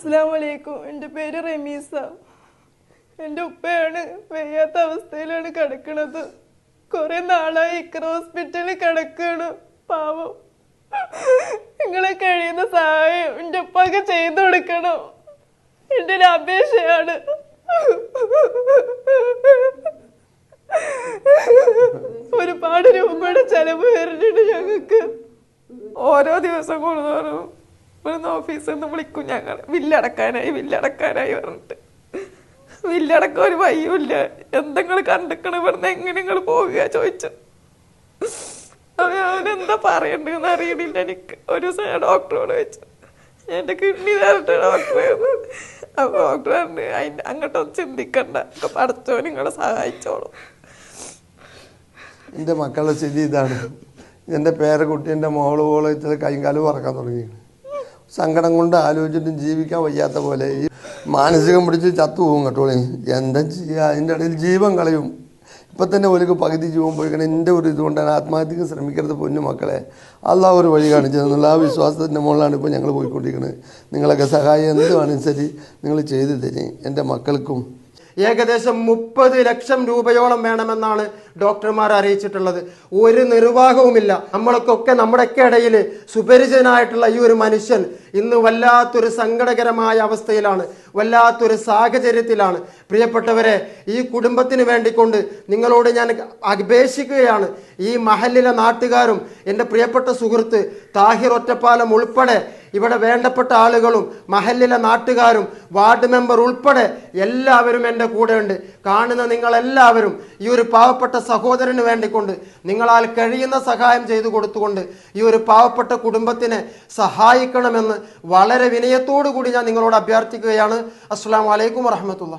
അസ്സാം വലൈക്കും എന്റെ പേര് റമീസ. എന്റെ ഉപ്പയാണ് വയ്യാത്ത അവസ്ഥയിലാണ് കിടക്കണത്. കുറെ നാളായി ഇക്കറ ഹോസ്പിറ്റലിൽ കിടക്കുകയാണ് പാവം. നിങ്ങളെ കഴിയുന്ന സഹായം എന്റെ ഉപ്പൊക്കെ ചെയ്തു കൊടുക്കണം. എന്റെ ഒരു അപേക്ഷയാണ്. ഒരുപാട് രൂപയുടെ ചെലവ് വരുന്നുണ്ട് ഞങ്ങൾക്ക്. ഓരോ ദിവസം കൂടുന്നോറും ഇവിടുന്ന് ഓഫീസിൽ നിന്ന് വിളിക്കും ഞങ്ങൾ ബില്ലടക്കാനായി ബില്ലടക്കാനായി പറഞ്ഞിട്ട്. വില്ലടക്കം ഒരു വയ്യൂല്ല എന്തെങ്കിലും കണ്ടിക്കണം ഇവിടുന്ന് എങ്ങനെ നിങ്ങൾ പോവുക ചോദിച്ചു. അവനെന്താ പറയണ്ടെന്ന് അറിയണില്ല എനിക്ക്. ഒരു ദിവസം ഡോക്ടറോട് ചോദിച്ചു. എന്റെ കിഡ്നി തരട്ടെ ഡോക്ടറെ അപ്പൊ ഡോക്ടർ പറഞ്ഞു അതിന്റെ അങ്ങോട്ടൊന്നും ചിന്തിക്കണ്ട. പഠിച്ചോ നിങ്ങളെ സഹായിച്ചോളൂ. എന്റെ മക്കളുടെ സ്ഥിതി ഇതാണ്. എന്റെ പേരക്കുട്ടി എന്റെ മോൾ പോളെ ഇത്ര കൈകാൽ പറക്കാൻ തുടങ്ങി സങ്കടം കൊണ്ട് ആലോചിച്ചിട്ടും ജീവിക്കാൻ വയ്യാത്ത പോലെ ഈ മാനസികം പിടിച്ച് ചത്തുപോകും കേട്ടോളി എന്താ ചെയ്യുക? അതിന്റെ ഇടയിൽ ജീവൻ കളയും. ഇപ്പം തന്നെ ഒരു പകുതി ജീവൻ പോയിക്കണം എന്റെ ഒരു ഇതുകൊണ്ടാണ് ആത്മഹത്യക്ക് ശ്രമിക്കരുത് പൊന്നു മക്കളെ. അള്ളാഹ് ഒരു വഴി കാണിച്ചത് എന്നുള്ള ആ വിശ്വാസത്തിന്റെ മുകളിലാണ് ഇപ്പോൾ ഞങ്ങൾ പോയിക്കൊണ്ടിരിക്കുന്നത് നിങ്ങളൊക്കെ സഹായം എന്ത് വേണമെങ്കിലും ശരി നിങ്ങൾ ചെയ്തു തരും. എന്റെ മക്കൾക്കും ഏകദേശം മുപ്പത് ലക്ഷം രൂപയോളം വേണമെന്നാണ് ഡോക്ടർമാർ അറിയിച്ചിട്ടുള്ളത്. ഒരു നിർവാഹവുമില്ല. നമ്മളൊക്കെ നമ്മുടെയൊക്കെ ഇടയിൽ സുപരിചിതനായിട്ടുള്ള ഈ ഒരു മനുഷ്യൻ ഇന്ന് വല്ലാത്തൊരു സങ്കടകരമായ അവസ്ഥയിലാണ് വല്ലാത്തൊരു സാഹചര്യത്തിലാണ്. പ്രിയപ്പെട്ടവരെ ഈ കുടുംബത്തിന് വേണ്ടിക്കൊണ്ട് നിങ്ങളോട് ഞാൻ അപേക്ഷിക്കുകയാണ്. ഈ മഹലിലെ നാട്ടുകാരും എന്റെ പ്രിയപ്പെട്ട സുഹൃത്ത് താഹിർ ഒറ്റപ്പാലം ഉൾപ്പെടെ ഇവിടെ വേണ്ടപ്പെട്ട ആളുകളും മഹലിലെ നാട്ടുകാരും വാർഡ് മെമ്പർ ഉൾപ്പെടെ എല്ലാവരും എന്റെ കൂടെയുണ്ട്. കാണുന്ന നിങ്ങളെല്ലാവരും ഈ ഒരു പാവപ്പെട്ട സഹോദരന് വേണ്ടിക്കൊണ്ട് നിങ്ങളാൽ കഴിയുന്ന സഹായം ചെയ്തു കൊടുത്തുകൊണ്ട് ഈ ഒരു പാവപ്പെട്ട കുടുംബത്തിനെ സഹായിക്കണമെന്ന് വളരെ വിനയത്തോടു കൂടി ഞാൻ നിങ്ങളോട് അഭ്യർത്ഥിക്കുകയാണ്. അസ്സാം വലൈക്കും വറഹമത്തുള്ള